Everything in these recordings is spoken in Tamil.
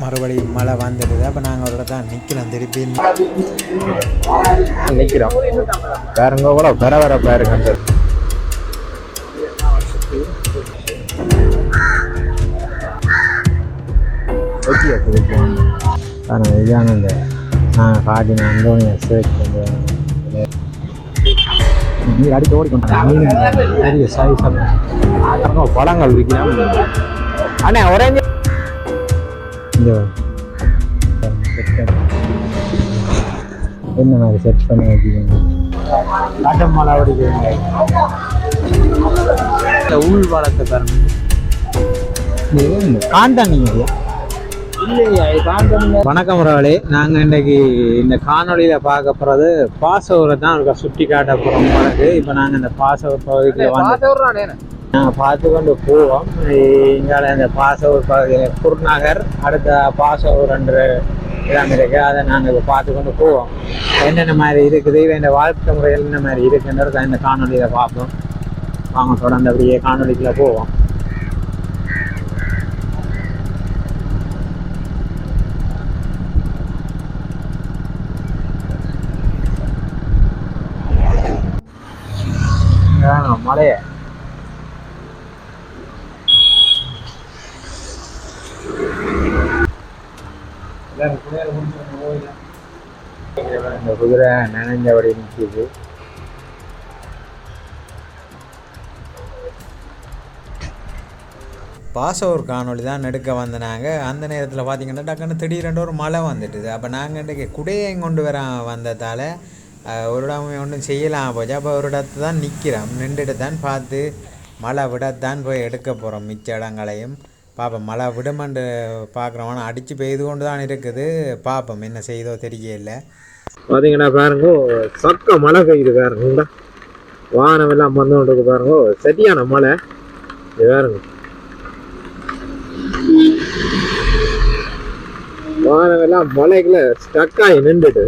மறுபடியும் மழை வந்துடுது அப்போ நாங்கள் ஒரு இடத்துல நிற்கலாம் திருப்பி. நிக்கிறோம். வேறங்க கூட வர வர பாருங்க அந்த ஓகே ஆனால் இதான இந்த நான் காட்டின அந்தோனிய சேர்ச் நீர் அடிக்க ஓடிக்கொண்டாங்க பழங்கள் விற்கிறோம் அண்ணே ஒரே என்ன மாதிரி செட் பண்ணி வைக்கிறீங்க காட்டன் மலை அடிக்கிறீங்க இந்த உள் வளர்த்த பாருங்க. காண்டான் நீங்க வணக்கம் உறவுகளே நாங்கள் இன்றைக்கு இந்த காணொளியில் பார்க்க போகிறது பாசவரை தான் இருக்க சுட்டி காட்ட போகிறோம் இப்போ நாங்கள் இந்த பாசவர் பகுதிக்கு வந்து நாங்கள் பார்த்து கொண்டு போவோம். இங்கால இந்த பாசவர் பகுதியில் குருநகர் அடுத்த பாசவர் என்ற இடம் இருக்கு. அதை நாங்கள் இப்போ பார்த்து கொண்டு போவோம். என்னென்ன மாதிரி இருக்குது இந்த வாழ்க்கை முறைகள் என்ன மாதிரி இருக்குன்றத இந்த காணொலியில் பார்ப்போம். அவங்க தொடர்ந்து அப்படியே காணொலிக்குள்ள போவோம் மலையை. இந்த குதிரை நனைஞ்சபடி நிற்கிது பாசவர் காணொலி தான் எடுக்க வந்தனாங்க. அந்த நேரத்தில் பார்த்தீங்கன்னா டக்குன்னு திடீரென்று ஒரு மழை வந்துட்டுது. அப்போ நாங்கள் இன்றைக்கு குடையையும் கொண்டு வர வந்ததால் ஒரு இடம் ஒன்றும் செய்யலாம். போச்சு அப்போ ஒரு இடத்து தான் நிற்கிறோம் நின்றுட்டு தான் பார்த்து மழை விடத்தான் போய் எடுக்க போகிறோம் மிச்ச இடங்களையும். பார்ப்போம் மழை விடுமண்டு பார்க்குறோம் அடித்து பெய்து கொண்டு தான் இருக்குது. பார்ப்போம் என்ன செய்தோ தெரியல. பார்த்தீங்கன்னா பாருங்க சக்க மழை பெய்யுது பாருங்க. வானம் எல்லாம் வந்து கொண்டு பாருங்க. சரியான மழை. இது பாருங்க. வானம் எல்லாம் மலைக்குள்ள ஸ்டக்காகி நின்றுட்டு.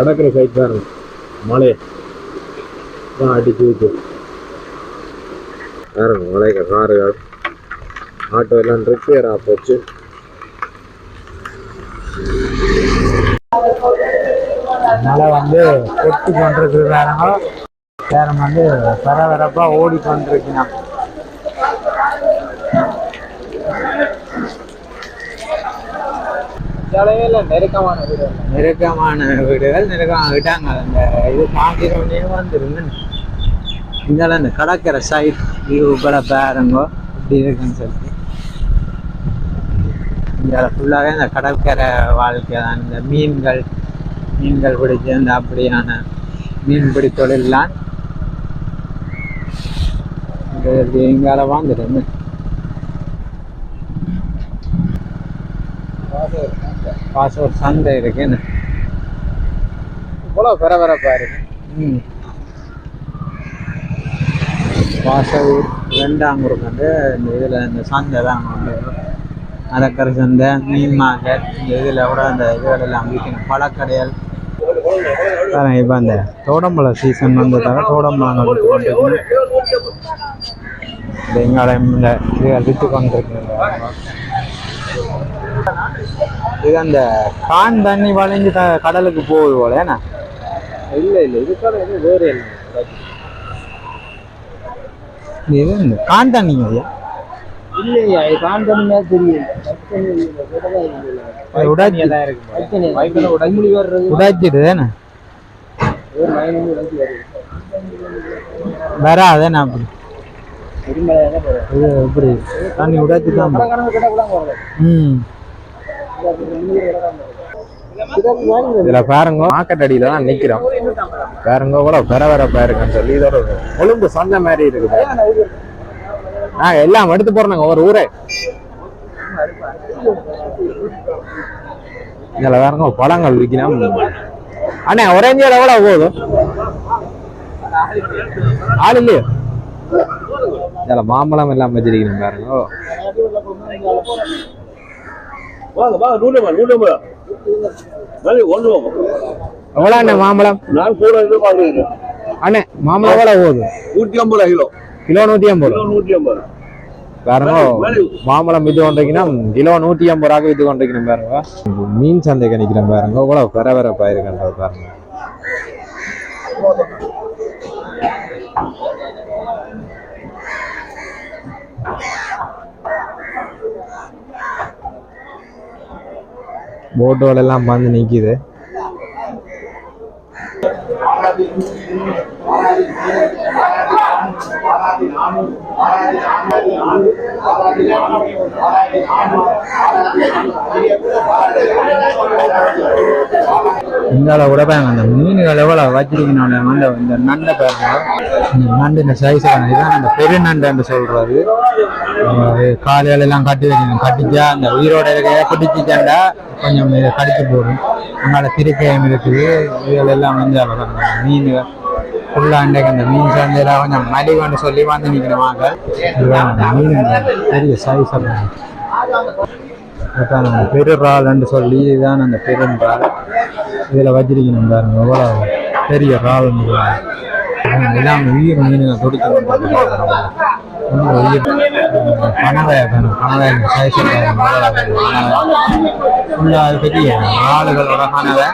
கடற்கரை சைட் பாருங்க மலை தான் அடிச்சு ஊத்து பாருங்க மலைக்கு காருகள் ஆட்டோ எல்லாம் ரிப்பேர் ஆ போச்சு. மழை வந்து கொட்டி கொண்டிருக்கு வேறங்க வேற வந்து பரபரப்பாக ஓடி கொண்டிருக்கிறான் நெருக்கமான வீடு நெருக்கமான வீடுகள் நெருக்கமாக விட்டாங்க. அந்த இது காந்திரோடனே வந்துருங்க இங்கெல்லாம் இந்த கடற்கரை சைட் வியூ கூட பாருங்கோ இப்படி இருக்குன்னு சொல்லிட்டு. இங்கே ஃபுல்லாகவே இந்த கடற்கரை வாழ்க்கை தான் இந்த மீன்கள் மீன்கள் பிடிச்சி இந்த அப்படியான மீன்பிடி தொழில்லாம். இந்த இங்கால வாழ்ந்துட்டு ஒரு சந்தை இருக்குன்னு இவ்வளோ பரபரப்பா இருக்கு ம். வாசவூர் ரெண்டாங்கூருக்கு வந்து இந்த இதில் இந்த சந்தை தான் வந்து மரக்கரை சந்தை மீன் மார்க்கெட் இந்த இதில் கூட அந்த இதுகள் எல்லாம் விற்கணும் பழக்கடைகள். இப்போ அந்த தோடம்பழம் சீசன் வந்ததால தோடம்பழம் விற்று கொண்டிருக்கணும் இந்த எங்காலயம் இந்த இதுகள் விற்று கொண்டிருக்கணும் இது அந்த கான் தண்ணி வளைஞ்சு த கடலுக்கு போகுது போல ஏன்னா இல்ல இல்ல இதுக்கான இது வேறு இல்லை இது இந்த கான் தண்ணிங்க ஐயா இல்லையா இது உடைச்சி பைப்பில் உடம்புலி வர்றது? உடைச்சிட்டு தானே வருது வராது நான் அப்படி? இது இப்படி தண்ணி உடைச்சி தான் ம். இதுல பாருங்க மார்க்கெட் அடியில தான் நிக்கிறோம். பாருங்க கூட பரபரப்பா இருக்குன்னு சொல்லி இதோட கொழும்பு சொந்த மாதிரி இருக்குது. நாங்க எல்லாம் எடுத்து போறோம் ஒரு ஊரே. இதுல பாருங்க பழங்கள் விற்கணும் அண்ணே ஒரேஞ்சியில் எவ்வளோ போதும் ஆள் இல்லையோ? இதில் மாம்பழம் எல்லாம் வச்சிருக்கணும் பாருங்க. வாங்க வாங்க நூறு நூறு மணி ஒன்று எவ்வளோ அண்ணே மாம்பழம்? நான் கூட எதிர்பார்க்குறேன் அண்ணே மாம்பழம் எவ்வளோ போகுது? நூற்றி ஐம்பது கிலோ. கிலோ நூற்றி ஐம்பது. கிலோ நூற்றி ஐம்பது. பாருங்க மாம்பழம் வித்து கொண்டிருக்கணும் கிலோ நூற்றி ஐம்பது ரூபாய்க்கு வித்து கொண்டிருக்கணும் பாருங்க. மீன் சந்தைக்கு நிற்கிறேன் பாருங்க இவ்வளோ பரபரப்பாக இருக்குன்றது பாருங்க. போட்டோட எல்லாம் வந்து நிக்குது. இங்கால கூட பாருங்க அந்த மீன்கள் எவ்வளோ வச்சிருக்கணும் வந்து இந்த நண்டை பாருங்க. இந்த நண்டு இந்த சைஸ் இதுதான் அந்த பெரு நண்டுன்னு சொல்றது அது காலையில எல்லாம் கட்டி வைக்கணும் கட்டிச்சா அந்த உயிரோட இருக்கைய பிடிச்சிட்டாண்டா கொஞ்சம் இதை கடிச்சு போடும். அங்கால திருக்கையம் இருக்குது. இதுகள் எல்லாம் வந்து மீன் ஃபுல்லாக அண்டைக்கு அந்த மீன் சந்தையில கொஞ்சம் மலிவுன்னு சொல்லி வந்து நிற்கிறவாங்க மீன். பெரிய சைஸ் அதான் அந்த பெரு சொல்லி இதுதான் அந்த பெருன்றால் இதில் வச்சிருக்கணும் பாருங்க எவ்வளோ பெரிய இறால்னு எல்லாம் உயிர் மீனுங்க துடிக்கணும் உயிர் கனவை கனவை சைஸ் ஃபுல்லாக பெரிய ஆளுகளோட கனவை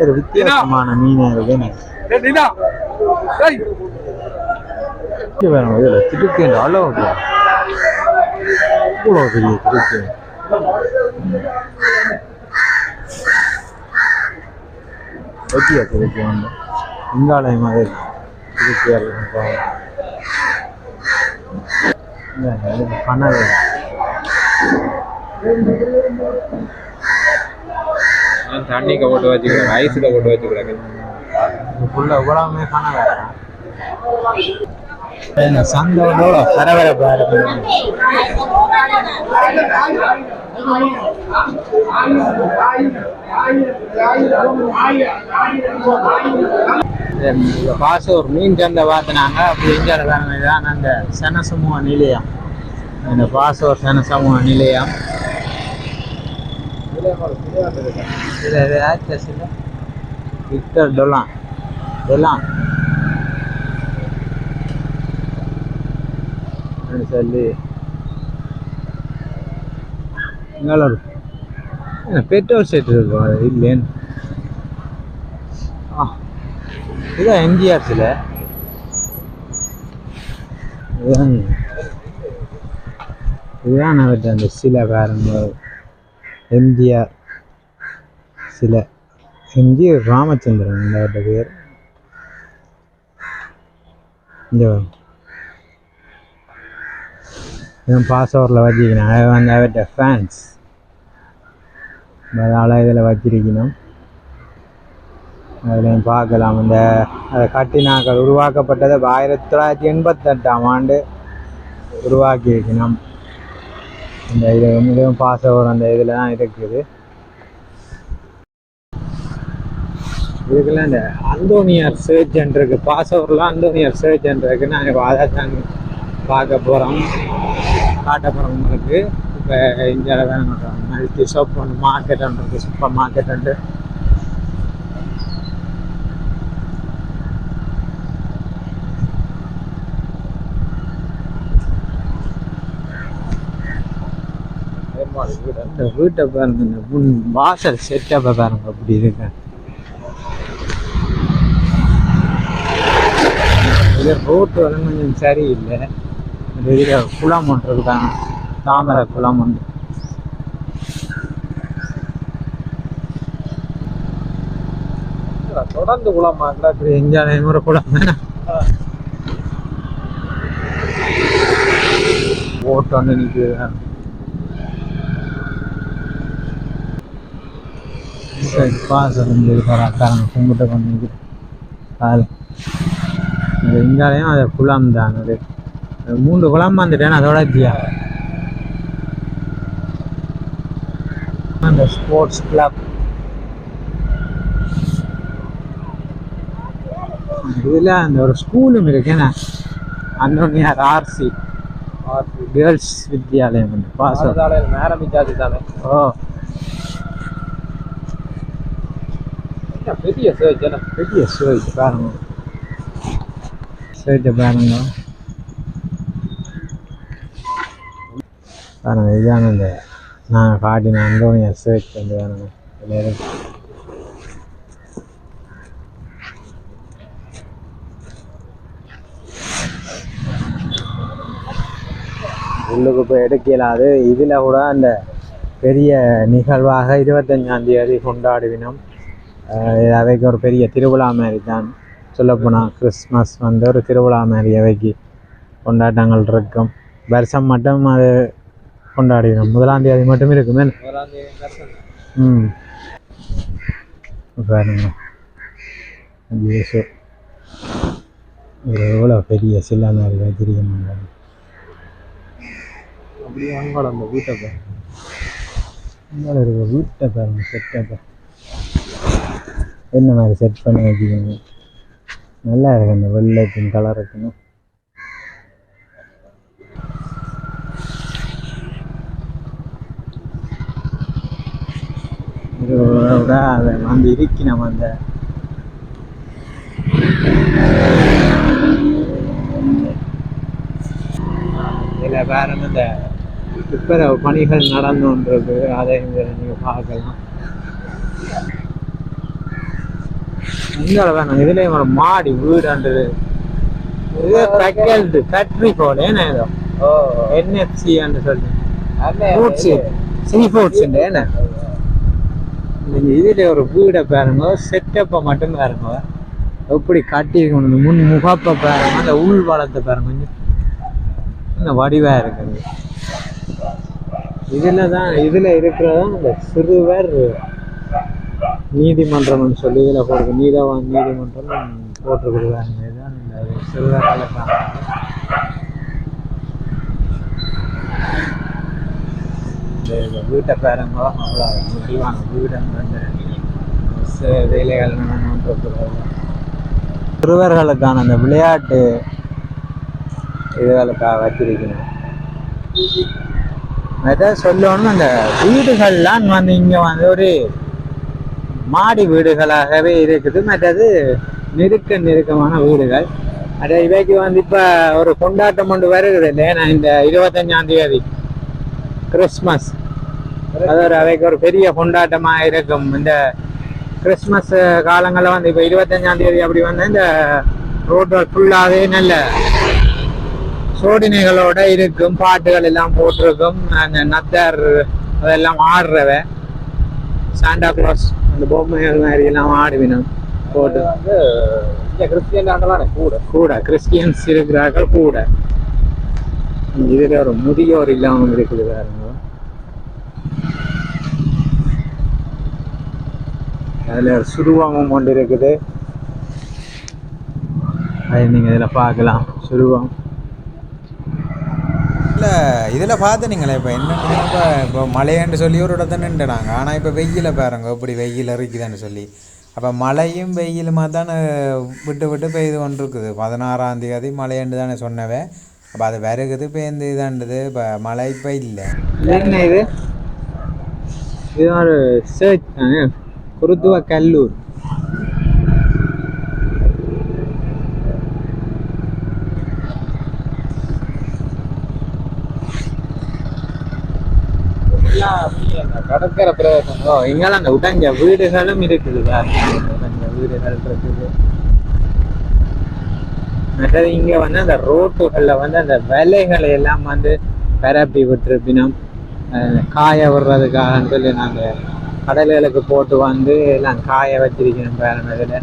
ஒரு வித்தியாசமான மீனாக இருக்கு வேணும் இதில் திருக்கி அளவு இவ்வளோ பெரிய திருக்கி வெட்டியா திருக்கி வந்து இங்காலயம் மாதிரி திருக்கியா கனவு தண்ணிக்க போட்டு வச்சுக்கிறேன் ஐஸில் போட்டு வச்சுக்கிறேன் ஃபுல்லாக உலகமே கனவு இந்த சந்தோட பரபரப்பாக இருக்கு பாச ஒரு மீன் சந்தை பார்த்தினாங்க. அப்படி எங்கே தான் அந்த சனசமூக நிலையம். இந்த பாசோர் சனசமூக நிலையம். இது இது விக்டர் டொலான். டொலான். சொல்லி. நல்லா இருக்கும் பெட்ரோல் செட் இருக்கும் அது இல்லைன்னு ஆ இதான் எம்ஜிஆர் சில இதுதான் இதுதான் அவர்கிட்ட அந்த சிலை பாருங்க எம்ஜிஆர் சிலை. எம்ஜி ராமச்சந்திரன் இந்த அவர்கிட்ட பேர் இந்த இவன் பாஸ்ஓவரில் வச்சிக்கணும் அது வந்து அவர்கிட்ட ஃபேன்ஸ் அதனால் இதில் வச்சிருக்கணும். அதில் பார்க்கலாம். இந்த அதை கட்டினாக்கள் உருவாக்கப்பட்டது ஆயிரத்தி தொள்ளாயிரத்தி எண்பத்தெட்டாம் ஆண்டு உருவாக்கியிருக்கணும். இந்த இது மிகவும் பாஸ்ஓவர் அந்த இதில் தான் இருக்குது. இதுக்கெல்லாம் இந்த அந்தோனியார் சர்ஜன் இருக்கு. பாசவரில் அந்தோனியார் சர்ஜன் இருக்கு நாங்கள் அதை தான் பார்க்க போகிறோம் காட்ட போகிறோம் உங்களுக்கு இப்போ இந்தியாவில் வேணும் மல்டி ஷாப் ஒன்று மார்க்கெட் ஒன்று இருக்குது சூப்பர் மார்க்கெட் உண்டு. இந்த வீட்டை பாருங்க. முன் வாசல் செட்டப்பை பாருங்க. அப்படி இருக்கு. இது ரோட்டு வந்து கொஞ்சம் சரியில்லை. இதில் குளம் ஒன்று இருக்காங்க தாமரை குளம் ஒன்று. தொடர்ந்து குளமா கிடக்குது எங்கேயாலையும் ஒரு குளம்? ஓட்டு வந்து நிற்குது சரி இருந்தது அக்காரங்க கும்பிட்டு கொண்டு நிற்குது கால் அது இங்காலையும் அது குளம் தான் அது? மூன்று குளம் வந்துட்டேன் அதோட ஜியா அந்த ஸ்போர்ட்ஸ் கிளப் இதில் அந்த ஒரு ஸ்கூலும் இருக்கு என்ன? அன்னொன்னியார் ஆர்சி கேர்ள்ஸ் வித்யாலயம் பாசம் நேரம் மிச்சாச்சு தானே. ஓ. பெரிய சர்ச் பெரிய சுவை பாருங்க. சுவைச்ச பாருங்க. பாருங்க இதுதான் அந்த நான் காட்டின அந்தோனியார் சுவைச் வந்து பாருங்க இதுல உள்ளுக்கு போய் எடுக்கலாது இதில் கூட அந்த பெரிய நிகழ்வாக இருபத்தஞ்சாம் தேதி கொண்டாடுவினோம். அவைக்கு ஒரு பெரிய திருவிழா மாதிரி தான் சொல்லப்போனால் கிறிஸ்மஸ் வந்து ஒரு திருவிழா மாதிரி அவைக்கு கொண்டாட்டங்கள் இருக்கும். வருஷம் மட்டும் அது கொண்டாடினோம். முதலாம் தேதி மட்டும் இருக்குமே ம். பாருங்க. எவ்வளோ பெரிய சில்லா மாதிரி வச்சிருக்கணும் அப்படியே அங்கே அந்த வீட்டை பாரு. இருக்க பாருங்க செட்டப்பை என்ன மாதிரி செட் பண்ணி வச்சுக்கோங்க நல்லா இருக்கு அந்த வெள்ளைக்கும் கலருக்குன்னு இதோட அதை வந்து இருக்கி நம்ம அந்த இதில் பாருங்க இந்த துப்புரவு பணிகள் நடந்துன்றது அதை இங்கே நீங்கள் பார்க்கலாம். இங்கே வேணும் இதுலேயும் ஒரு மாடி வீடுன்றது. இது ஃபேக்கல்டு ஃபேக்ட்ரி போல. என்ன ஏதோ என்எஃப்சின்னு சொல்லி ஃப்ரூட்ஸ் சீ ஃப்ரூட்ஸ் என்ன? நீங்கள் இதில் ஒரு வீடை பாருங்க செட்டப்பை மட்டும் பாருங்க. எப்படி கட்டி இந்த முன் முகப்பை பாருங்க அந்த உள் வளத்தை பாருங்க. கொஞ்சம் இந்த வடிவாக இருக்குது. இதில் தான் இதில் இருக்கிறதான் இந்த சிறுவர் நீதிமன்றம்னு சொல்லி இதில் போடுறது நீதவான் நீதிமன்றம் போட்டிருக்குது இதுதான் இந்த சிறுவர் இந்த இந்த அவ்வளோ முடிவாங்க வீடு அந்த வேலைகள் சிறுவர்களுக்கான அந்த விளையாட்டு இதுகளுக்காக வச்சிருக்கணும் அதான் சொல்லணும் அந்த வீடுகள்லாம் வந்து இங்க வந்து ஒரு மாடி வீடுகளாகவே இருக்குது. மற்றது நெருக்க நெருக்கமான வீடுகள். அது இவைக்கு வந்து இப்ப ஒரு கொண்டாட்டம் ஒன்று வருகிறது. இல்லையா இந்த இருபத்தஞ்சாம் தேதி. கிறிஸ்மஸ் அது ஒரு அவைக்கு ஒரு பெரிய கொண்டாட்டமா இருக்கும். இந்த கிறிஸ்மஸ் காலங்களில் வந்து இப்போ இருபத்தஞ்சாம் தேதி அப்படி வந்து இந்த ரோட்கள் ஃபுல்லாகவே நல்ல சோடினைகளோட இருக்கும். பாட்டுகள் எல்லாம் போட்டிருக்கும். அந்த நத்தர் அதெல்லாம் ஆடுறவ. சாண்டா கிளாஸ் அந்த பொம்மைகள் மாதிரி எல்லாம் ஆடுவினோம் போட்டு. கிறிஸ்டியன் கூட. கூட. கிறிஸ்டியன்ஸ் இருக்கிறார்கள் கூட. இதுல ஒரு முதியோர் இல்லாமல் இருக்குது பாருங்க அதுல சுருவமும் ஒன்று இருக்குது. அது நீங்க இதுல பார்க்கலாம். சுருவம். இல்லை இதில் பார்த்துனீங்களே இப்போ என்னன்னு இப்போ இப்போ மழைன்னு சொல்லி ஒரு இடத்த நின்றுனாங்க. ஆனால் இப்போ வெயில பாருங்க இப்படி வெயில் இருக்குதுன்னு சொல்லி. அப்போ மழையும் வெயிலுமா தானே விட்டு விட்டு பெய்து கொண்டு இருக்குது பதினாறாம் தேதி மழைன்னு தானே சொன்னவே. அப்போ அது வருகுது பெய்ந்து இதாண்டுது இப்போ மழை இப்போ இல்லை. இது என்ன இது? இது ஒரு சர்ச் தானே? குருத்துவ கல்லூர். கடற்கரை பிரதேசம் ஓ இங்கெல்லாம் அந்த உடஞ்ச வீடுகளும் இருக்குது உடஞ்ச வீடுகள் இருக்குது. மற்றது இங்க வந்து அந்த ரோட்டுகள்ல வந்து அந்த விலைகளை எல்லாம் வந்து பரப்பி விட்டுருப்பினோம் காய விடுறதுக்காக சொல்லி நாங்க கடல்களுக்கு போட்டு வந்து எல்லாம் காய வச்சிருக்கணும் பாருங்க இதுல.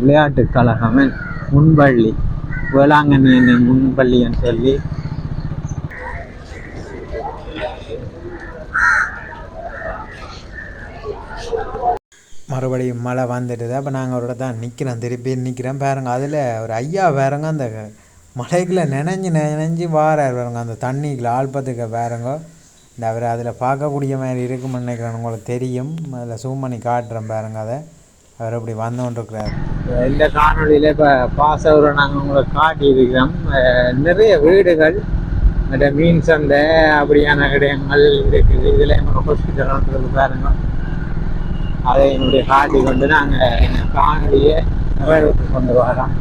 விளையாட்டு கழகம் முன்பள்ளி. வேளாங்கண்ணி என்ன முன்பள்ளின்னு சொல்லி மறுபடியும் மழை வந்துட்டுது. அப்போ நாங்கள் அவரோட தான் நிற்கிறோம் திருப்பி நிற்கிறேன் பாருங்க அதில் ஒரு ஐயா பாருங்க அந்த மலைக்குள்ளே நினைஞ்சு நினைஞ்சு வாரார் பாருங்க. அந்த தண்ணிக்குள்ள ஆல்பத்துக்கு பாருங்க. இந்த அவர் அதில் பார்க்கக்கூடிய மாதிரி இருக்குன்னு நினைக்கிறேன். உங்களுக்கு தெரியும். அதில் சூம் பண்ணி காட்டுறேன் பாருங்க அதை. அவர் அப்படி வந்துகொண்டிருக்கிறார் இந்த காணொலியில் இப்போ பாசவரை நாங்கள் உங்களை காட்டியிருக்கிறோம். நிறைய வீடுகள் மீன் சந்தை அப்படியான கிடையாது இருக்குது. இதில் ஹாஸ்பிட்டல் பாருங்கள் அதை என்னுடைய காட்டி கொண்டு நாங்கள் காணொலியை நிறைவேற்றி கொண்டு வரோம்.